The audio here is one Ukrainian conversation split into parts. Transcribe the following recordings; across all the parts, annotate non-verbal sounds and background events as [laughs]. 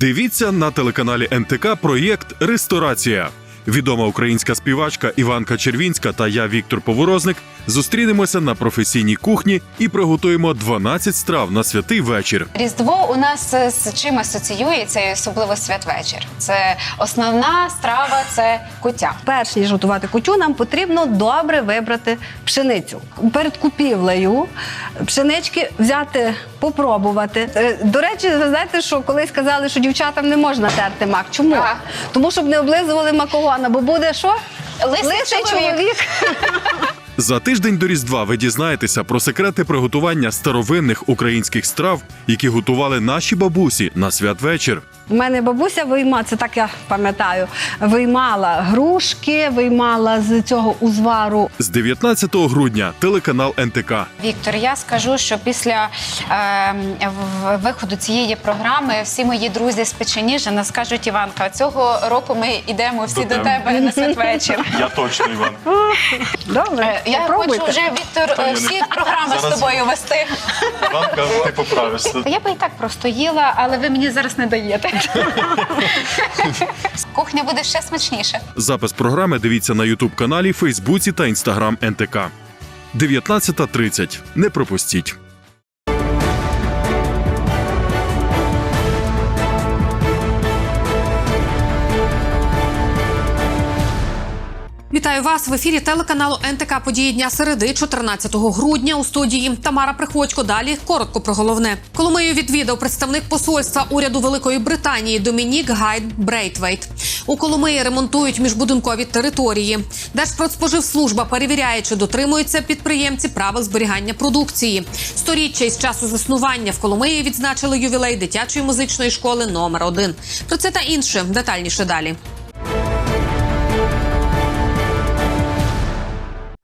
Дивіться на телеканалі НТК проєкт Ресторація. Відома українська співачка Іванка Червінська та я, Віктор Поворозник, зустрінемося на професійній кухні і приготуємо 12 страв на святий вечір. Різдво у нас е, з чим асоціюється, і особливо святвечір. Це основна страва, це куття. Перш ніж готувати кутю, нам потрібно добре вибрати пшеницю. Перед купівлею пшенички взяти, попробувати. Е, До речі, ви знаєте, що колись казали, що дівчатам не можна терти мак. Чому? Тому щоб не облизували макогона, бо буде що? Лисий чоловік. [laughs] За тиждень до Різдва ви дізнаєтеся про секрети приготування старовинних українських страв, які готували наші бабусі на святвечір. У мене бабуся вийма, це так я пам'ятаю, виймала грушки, виймала з цього узвару З 19 грудня телеканал НТК. Віктор, я скажу, що після е, в- виходу цієї програми всі мої друзі з Печеніжина скажуть Іванка, цього року ми йдемо всі До до, тебе. тебе на святвечір. Я точно Іван. Добре, Е, Я попробуйте. хочу вже Віктор е, всі програми з тобою вести. Іванка, ти поправишся. Я би і так просто їла, але ви мені зараз не даєте. [laughs] Кухня буде ще смачніше. Запис програми дивіться на Ютуб каналі, Фейсбуці та Інстаграм НТК. 19.30. Не пропустіть. Вітаю вас в ефірі телеканалу НТК Події дня середи, 14 грудня. У студії Тамара Приходько. Далі коротко про головне. Коломию відвідав представник посольства уряду Великої Британії Домінік Гайд Брейтвейт. У Коломиї ремонтують міжбудинкові території. Держпродспоживслужба перевіряє, чи дотримуються підприємці правил зберігання продукції. Сторіччя із часу заснування в Коломиї відзначили ювілей дитячої музичної школи номер 1 Про це та інше детальніше далі.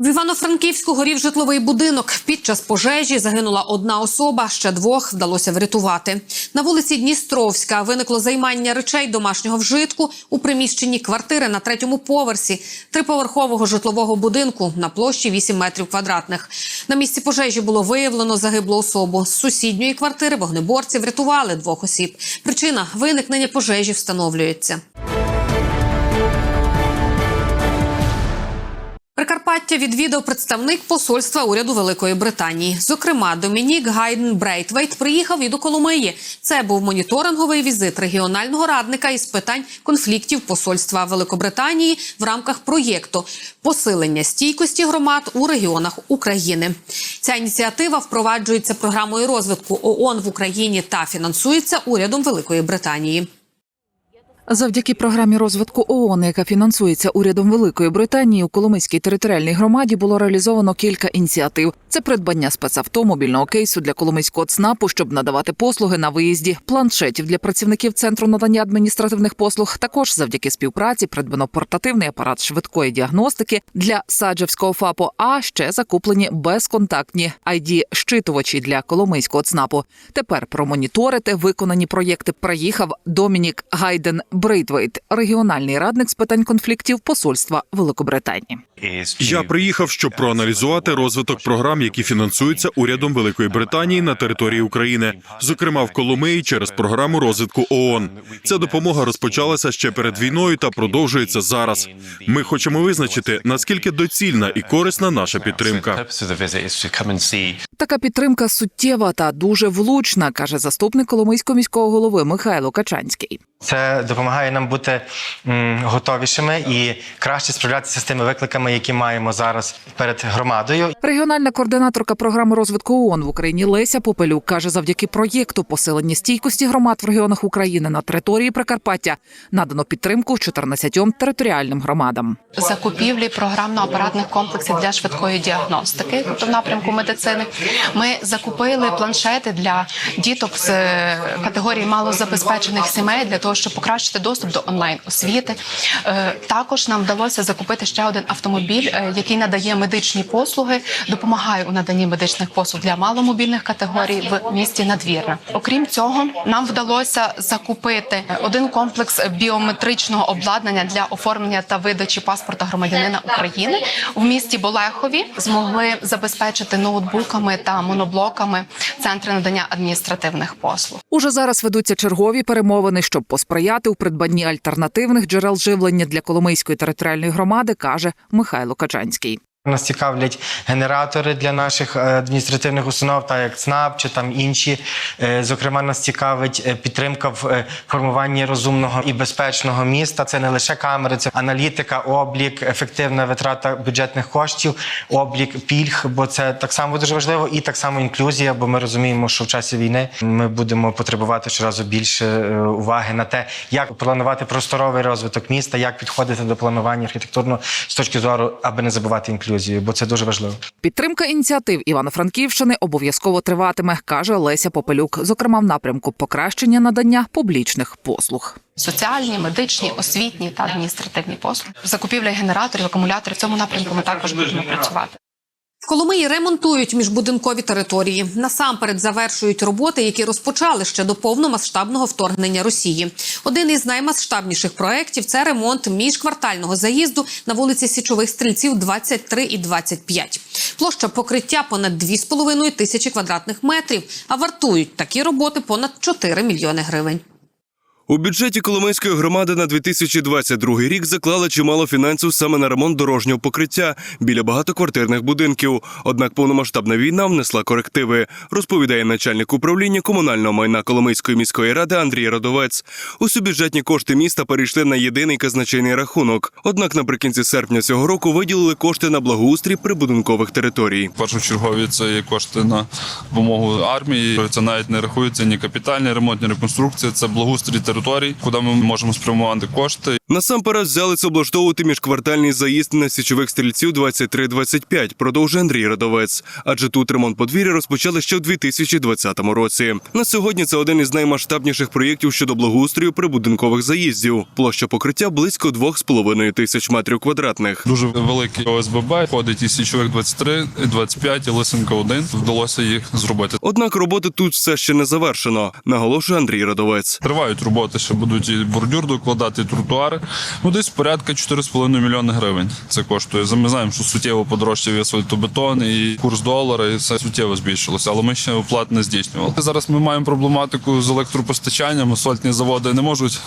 В Івано-Франківську горів житловий будинок. Під час пожежі загинула одна особа, ще двох вдалося врятувати. На вулиці Дністровська виникло займання речей домашнього вжитку у приміщенні квартири на третьому поверсі триповерхового житлового будинку на площі 8 метрів квадратних. На місці пожежі було виявлено загиблу особу. З сусідньої квартири вогнеборці врятували двох осіб. Причина виникнення пожежі встановлюється. Прикарпаття відвідав представник посольства уряду Великої Британії. Зокрема, Домінік Гайден Брейтвейт приїхав і до Коломиї. Це був моніторинговий візит регіонального радника із питань конфліктів посольства Великобританії в рамках проєкту посилення стійкості громад у регіонах України. Ця ініціатива впроваджується програмою розвитку ООН в Україні та фінансується урядом Великої Британії. Завдяки програмі розвитку ООН, яка фінансується урядом Великої Британії, у Коломийській територіальній громаді було реалізовано кілька ініціатив. Це придбання спецавто, мобільного кейсу для Коломийського ЦНАПу, щоб надавати послуги на виїзді, планшетів для працівників центру надання адміністративних послуг. Також завдяки співпраці придбано портативний апарат швидкої діагностики для Саджевського ФАПу. А ще закуплені безконтактні id щитувачі для Коломийського ЦНАПу. Тепер промоніторити виконані проєкти приїхав Домінік Гайден Брейтвейт, регіональний радник з питань конфліктів посольства Великобританії. Я приїхав, щоб проаналізувати розвиток програм, які фінансуються урядом Великої Британії на території України, зокрема в Коломиї через програму розвитку ООН. Ця допомога розпочалася ще перед війною та продовжується зараз. Ми хочемо визначити наскільки доцільна і корисна наша підтримка. Така підтримка суттєва та дуже влучна, каже заступник Коломийського міського голови Михайло Качанський. Це допомагає нам бути готовішими і краще справлятися з тими викликами, які маємо зараз перед громадою. Регіональна координаторка програми розвитку ООН в Україні Леся Попелюк каже, завдяки проєкту посилення стійкості громад в регіонах України на території Прикарпаття надано підтримку 14 територіальним громадам. закупівлі програмно-апаратних комплексів для швидкої діагностики, тобто в напрямку медицини. Ми закупили планшети для діток з е, категорії малозабезпечених сімей для того, того, щоб покращити доступ до онлайн освіти. Е, Також нам вдалося закупити ще один автомобіль, е, який надає медичні послуги, допомагає у наданні медичних послуг для маломобільних категорій в місті Надвірна. Окрім цього, нам вдалося закупити один комплекс біометричного обладнання для оформлення та видачі паспорта громадянина України в місті Болехові. Змогли забезпечити ноутбуками та моноблоками центри надання адміністративних послуг. Уже зараз ведуться чергові перемовини, щоб посприяти у придбанні альтернативних джерел живлення для Коломийської територіальної громади, каже Михайло Качанський. Нас цікавлять генератори для наших е, адміністративних установ, так як ЦНАП чи там інші. Е, Зокрема, нас цікавить е, підтримка в формуванні розумного і безпечного міста. Це не лише камери, це аналітика, облік, ефективна витрата бюджетних коштів, облік пільг, бо це так само дуже важливо, і так само інклюзія. Бо ми розуміємо, що в часі війни ми будемо потребувати щоразу більше уваги на те, як планувати просторовий розвиток міста, як підходити до планування архітектурного з точки зору, аби не забувати інклюзію, бо це дуже важливо. Підтримка ініціатив Івано-Франківщини обов'язково триватиме, каже Леся Попелюк, зокрема в напрямку покращення надання публічних послуг. Соціальні, медичні, освітні та адміністративні послуги. Закупівля генераторів, акумуляторів в цьому напрямку ми також будемо працювати. В Коломиї ремонтують міжбудинкові території. Насамперед завершують роботи, які розпочали ще до повномасштабного вторгнення Росії. Один із наймасштабніших проєктів – це ремонт міжквартального заїзду на вулиці Січових стрільців 23 і 25. Площа покриття понад 2,5 тисячі квадратних метрів, а вартують такі роботи понад 4 мільйони гривень. У бюджеті Коломийської громади на 2022 рік заклали чимало фінансів саме на ремонт дорожнього покриття біля багатоквартирних будинків. Однак повномасштабна війна внесла корективи, розповідає начальник управління комунального майна Коломийської міської ради Андрій Радовець. Усі бюджетні кошти міста перейшли на єдиний казначейний рахунок. Однак наприкінці серпня цього року виділили кошти на благоустрій прибудинкових територій. Першочергові це є кошти на допомогу армії. Це навіть не рахується ні капітальний ремонт, ні реконструкція. Це благоустрій територій, куди ми можемо спрямувати кошти. Насамперед взялися облаштовувати міжквартальний заїзд на січових стрільців 23-25, продовжує Андрій Радовець. Адже тут ремонт подвір'я розпочали ще в 2020 році. На сьогодні це один із наймасштабніших проєктів щодо благоустрою прибудинкових заїздів. Площа покриття близько 2,5 тисяч метрів квадратних. Дуже великий ОСББ входить і січових 23, 25 і Лисенка 1. Вдалося їх зробити. Однак роботи тут все ще не завершено, наголошує Андрій Радовець. Тривають роботи, ще будуть і бордюр докладати, і тротуари. Ну десь порядка 4,5 мільйони гривень. Це коштує. Ми знаємо, що суттєво подорожчав асфальтобетон, і курс долара, і все суттєво збільшилося. Але ми ще оплат не здійснювали. Зараз ми маємо проблематику з електропостачанням. Асфальтні заводи не можуть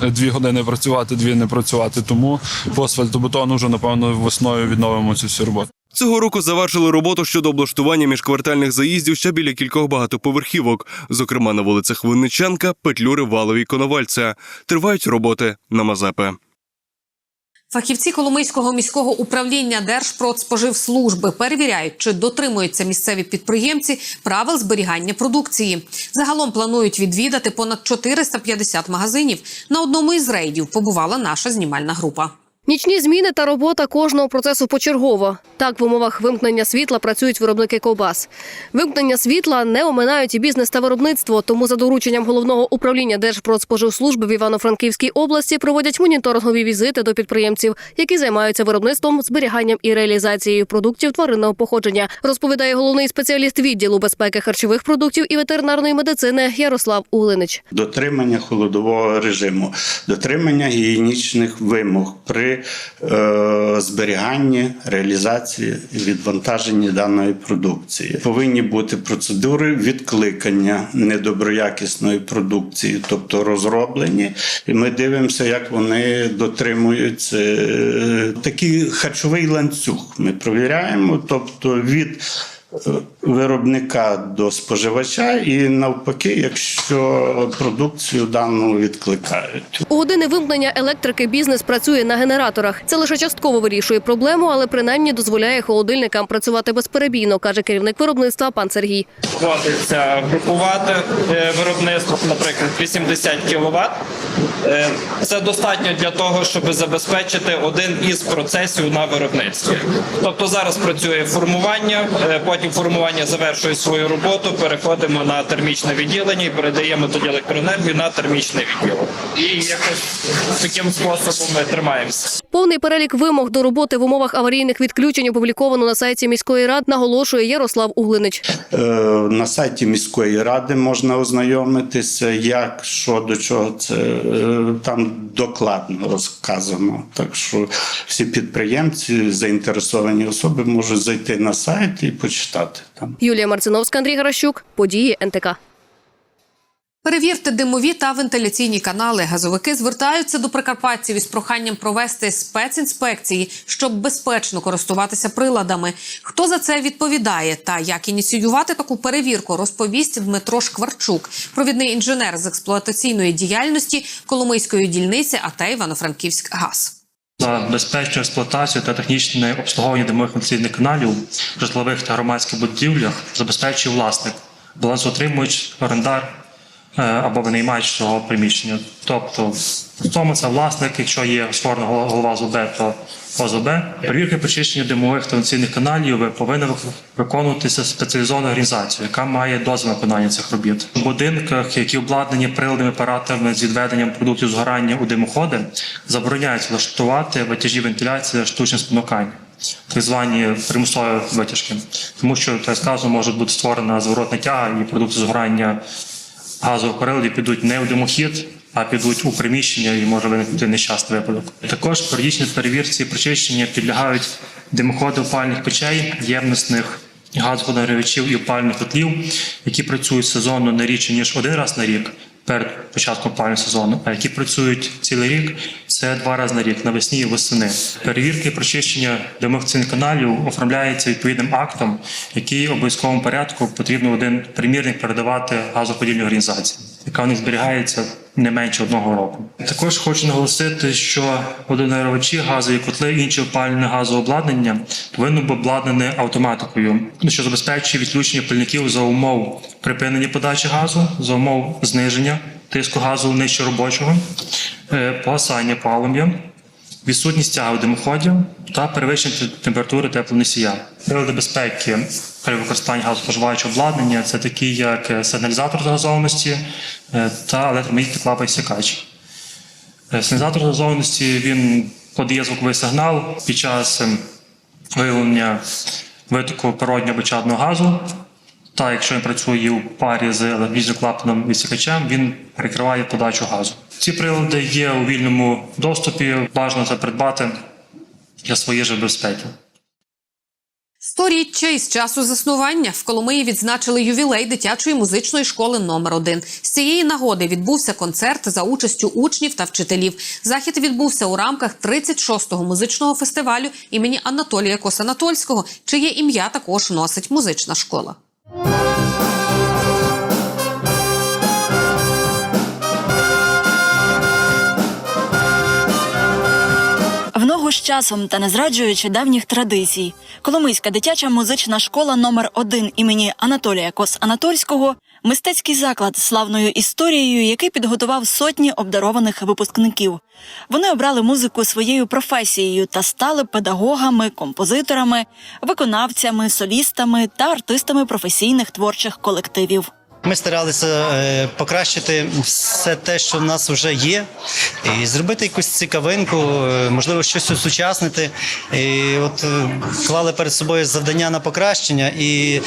дві години працювати, дві не працювати. Тому по асфальтобетону вже напевно весною відновимо ці всі роботи. Цього року завершили роботу щодо облаштування міжквартальних заїздів ще біля кількох багатоповерхівок, зокрема на вулицях Винниченка, Петлюри, Валові, Коновальця. Тривають роботи на Мазепи. Фахівці Коломийського міського управління Держпродспоживслужби перевіряють, чи дотримуються місцеві підприємці правил зберігання продукції. Загалом планують відвідати понад 450 магазинів. На одному із рейдів побувала наша знімальна група. Нічні зміни та робота кожного процесу почергово. Так в умовах вимкнення світла працюють виробники ковбас. Вимкнення світла не оминають і бізнес та виробництво. Тому за дорученням головного управління Держпродспоживслужби в Івано-Франківській області проводять моніторингові візити до підприємців, які займаються виробництвом, зберіганням і реалізацією продуктів тваринного походження. Розповідає головний спеціаліст відділу безпеки харчових продуктів і ветеринарної медицини Ярослав Улинич. дотримання холодового режиму, дотримання гігієнічних вимог е, зберіганні, реалізації і відвантаженні даної продукції. Повинні бути процедури відкликання недоброякісної продукції, тобто розроблені, і ми дивимося, як вони дотримуються. Е, Такий харчовий ланцюг ми провіряємо, тобто від виробника до споживача, і навпаки, якщо продукцію дану відкликають. У години вимкнення електрики бізнес працює на генераторах. Це лише частково вирішує проблему, але принаймні дозволяє холодильникам працювати безперебійно, каже керівник виробництва пан Сергій. Хватиться групувати е, виробництво, наприклад, 80 кВт Е, Це достатньо для того, щоб забезпечити один із процесів на виробництві. Тобто зараз працює формування, е, потім формування завершує свою роботу. Переходимо на термічне відділення і передаємо тоді електроенергію на термічне відділення. І якось таким способом ми тримаємося. Повний перелік вимог до роботи в умовах аварійних відключень опубліковано на сайті міської ради, наголошує Ярослав Углинич. Е, На сайті міської ради можна ознайомитися, як, що, до чого це е, там докладно розказано. Так що всі підприємці, заінтересовані особи можуть зайти на сайт і почитати там. Юлія Марциновська, Андрій Гаращук. Події НТК. Перевірте димові та вентиляційні канали. Газовики звертаються до прикарпатців із проханням провести спецінспекції, щоб безпечно користуватися приладами. Хто за це відповідає та як ініціювати таку перевірку, розповість Дмитро Шкварчук, провідний інженер з експлуатаційної діяльності Коломийської дільниці АТ Івано-Франківськ ГАЗ. За безпечну експлуатацію та технічне обслуговування димових вентиляційних каналів в житлових та громадських будівлях забезпечує власник, балансоутримувач, орендар е, або винаймач цього приміщення. Тобто, в тому це власник, якщо є створена голова з то ОЗБ. Перевірка причищення димових та вентиляційних каналів повинна виконуватися спеціалізованою організацією, яка має дозвіл на виконання цих робіт. У будинках, які обладнані приладами апаратами з відведенням продуктів згорання у димоходи, забороняється влаштувати витяжі вентиляції штучне спонукання. Так звані примусові витяжки, тому що так сказано може бути створена зворотна тяга і продукти згорання газових приладів підуть не в димохід, а підуть у приміщення і може виникнути нещасний випадок. Також періодичній перевірці причищення підлягають димоходи опальних печей, ємностних газоводорівачів і опальних котлів, які працюють сезонно не рідше ніж один раз на рік. Перед початком опалювального сезону, а які працюють цілий рік, це два рази на рік навесні і восени. Перевірки прочищення цінних каналів оформляється відповідним актом, який в обов'язковому порядку потрібно один примірник передавати газоподільній організації, яка у них зберігається не менше одного року. Також хочу наголосити, що водонагрівачі, газові котли, інші опалювальне газове обладнання повинно бути обладнане автоматикою, що забезпечує відключення пальників за умов припинення подачі газу, за умов зниження тиску газу нижче робочого, е, погасання полум'я, відсутність тяги в димоходів та перевищення температури теплоносія. Прилади безпеки при використанні газоспоживаючого обладнання це такі, як е, сигналізатор загазованості е, та електромагнітний клапан сікач. Е, Сигналізатор газованості він подає звуковий сигнал під час ем, виявлення витоку природнього або газу. Та якщо він працює у парі з електричним клапаном відсікачем, він перекриває подачу газу. Ці прилади є у вільному доступі, бажано це придбати для своєї ж безпеки. Сторіччя із часу заснування в Коломиї відзначили ювілей дитячої музичної школи номер 1 З цієї нагоди відбувся концерт за участю учнів та вчителів. Захід відбувся у рамках 36-го музичного фестивалю імені Анатолія Косанатольського, чиє ім'я також носить музична школа. З часом та не зраджуючи давніх традицій, Коломийська дитяча музична школа номер 1 імені Анатолія Кос Анатольського мистецький заклад з славною історією, який підготував сотні обдарованих випускників. Вони обрали музику своєю професією та стали педагогами, композиторами, виконавцями, солістами та артистами професійних творчих колективів. Ми старалися е, покращити все те, що в нас вже є, і зробити якусь цікавинку, е, можливо, щось осучаснити. І от е, клали перед собою завдання на покращення. І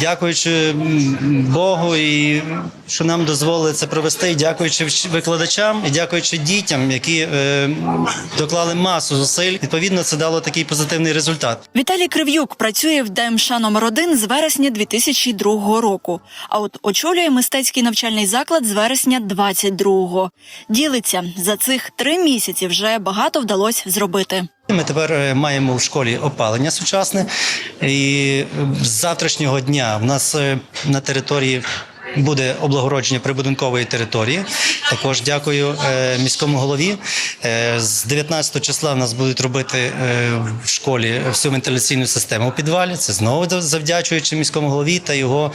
дякуючи Богу, і що нам дозволили це провести, і дякуючи викладачам, і дякуючи дітям, які доклали масу зусиль. Відповідно, це дало такий позитивний результат. Віталій Крив'юк працює в ДМШ номер 1 з вересня 2002 року. А от очолює мистецький навчальний заклад з вересня 22-го. Ділиться за цих три місяці вже багато вдалося зробити. Ми тепер е, маємо в школі опалення сучасне, і з завтрашнього дня в нас е, на території. Буде облагородження прибудинкової території. Також дякую е, міському голові. Е, з 19 числа в нас будуть робити е, в школі всю вентиляційну систему у підвалі. Це знову завдячуючи міському голові та його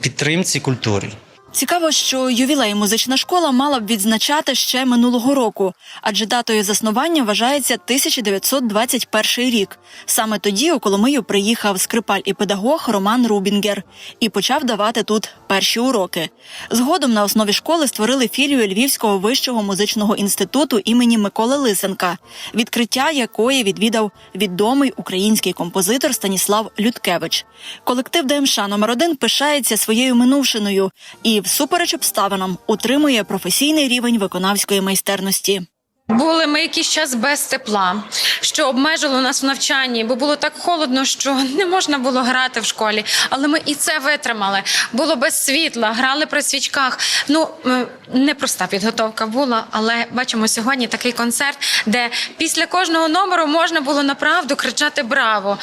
підтримці культури. Цікаво, що ювілей музична школа мала б відзначати ще минулого року, адже датою заснування вважається 1921 рік. Саме тоді у Коломию приїхав скрипаль і педагог Роман Рубінгер і почав давати тут перші уроки. Згодом на основі школи створили філію Львівського вищого музичного інституту імені Миколи Лисенка, відкриття якої відвідав відомий український композитор Станіслав Людкевич. Колектив ДМШ номер 1 пишається своєю минувшиною і, всупереч обставинам, утримує професійний рівень виконавської майстерності. Були ми якийсь час без тепла, що обмежило нас в навчанні, бо було так холодно, що не можна було грати в школі. Але ми і це витримали. Було без світла, грали при свічках. Ну е, непроста підготовка була, але бачимо сьогодні такий концерт, де після кожного номеру можна було направду кричати Браво!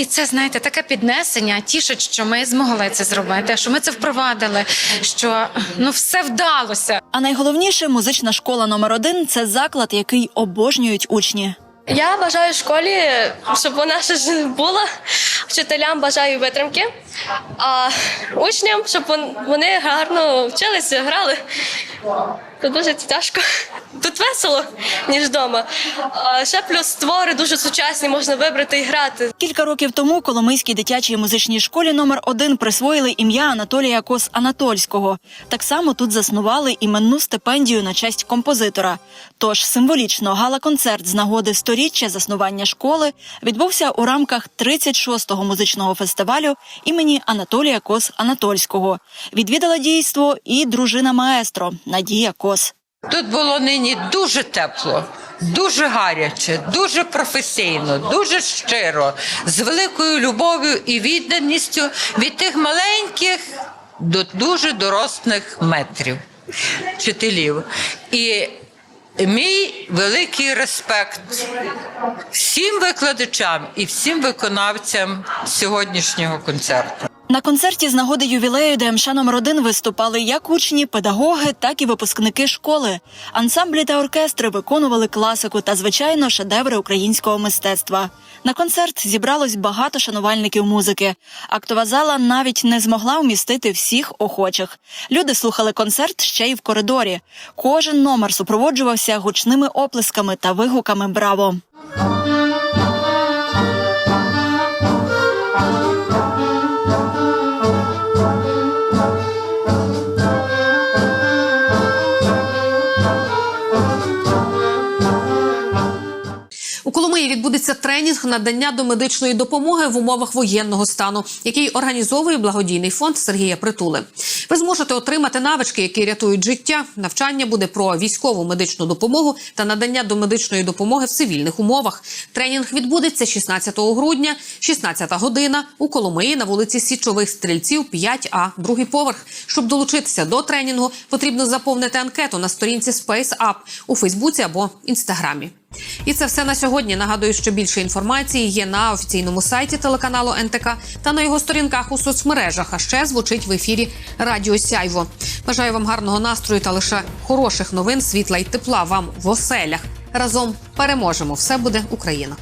І це, знаєте, таке піднесення тішить, що ми змогли це зробити, що ми це впровадили, що ну все вдалося. А найголовніше музична школа номер 1 це заклад, який обожнюють учні. Я бажаю школі, щоб вона ще ж була. Вчителям бажаю витримки, а учням, щоб вони гарно вчилися, грали. Тут дуже тяжко. Тут весело, ніж вдома. А ще плюс твори дуже сучасні, можна вибрати і грати. Кілька років тому Коломийській дитячій музичній школі номер 1 присвоїли ім'я Анатолія Кос Анатольського. Так само тут заснували іменну стипендію на честь композитора. Тож символічно гала-концерт з нагоди сторіччя заснування школи відбувся у рамках 36-го музичного фестивалю імені Анатолія Кос Анатольського. Відвідала дійство і дружина маестро Надія Кос. Тут було нині дуже тепло, дуже гаряче, дуже професійно, дуже щиро, з великою любов'ю і відданістю від тих маленьких до дуже дорослих метрів, вчителів. І мій великий респект всім викладачам і всім виконавцям сьогоднішнього концерту. На концерті з нагоди ювілею ДМШ номер 1 виступали як учні, педагоги, так і випускники школи. Ансамблі та оркестри виконували класику та, звичайно, шедеври українського мистецтва. На концерт зібралось багато шанувальників музики. Актова зала навіть не змогла вмістити всіх охочих. Люди слухали концерт ще й в коридорі. Кожен номер супроводжувався гучними оплесками та вигуками Браво! У відбудеться тренінг надання домедичної допомоги в умовах воєнного стану, який організовує благодійний фонд Сергія Притули. Ви зможете отримати навички, які рятують життя. Навчання буде про військову медичну допомогу та надання домедичної допомоги в цивільних умовах. Тренінг відбудеться 16 грудня, 16 година у Коломиї на вулиці Січових стрільців 5А, другий поверх. Щоб долучитися до тренінгу, потрібно заповнити анкету на сторінці Space Up у Фейсбуці або Інстаграмі. І це все на сьогодні. Нагадую, що більше інформації є на офіційному сайті телеканалу НТК та на його сторінках у соцмережах. А ще звучить в ефірі Радіо Сяйво. Бажаю вам гарного настрою та лише хороших новин, світла й тепла вам в оселях. Разом переможемо! Все буде Україна.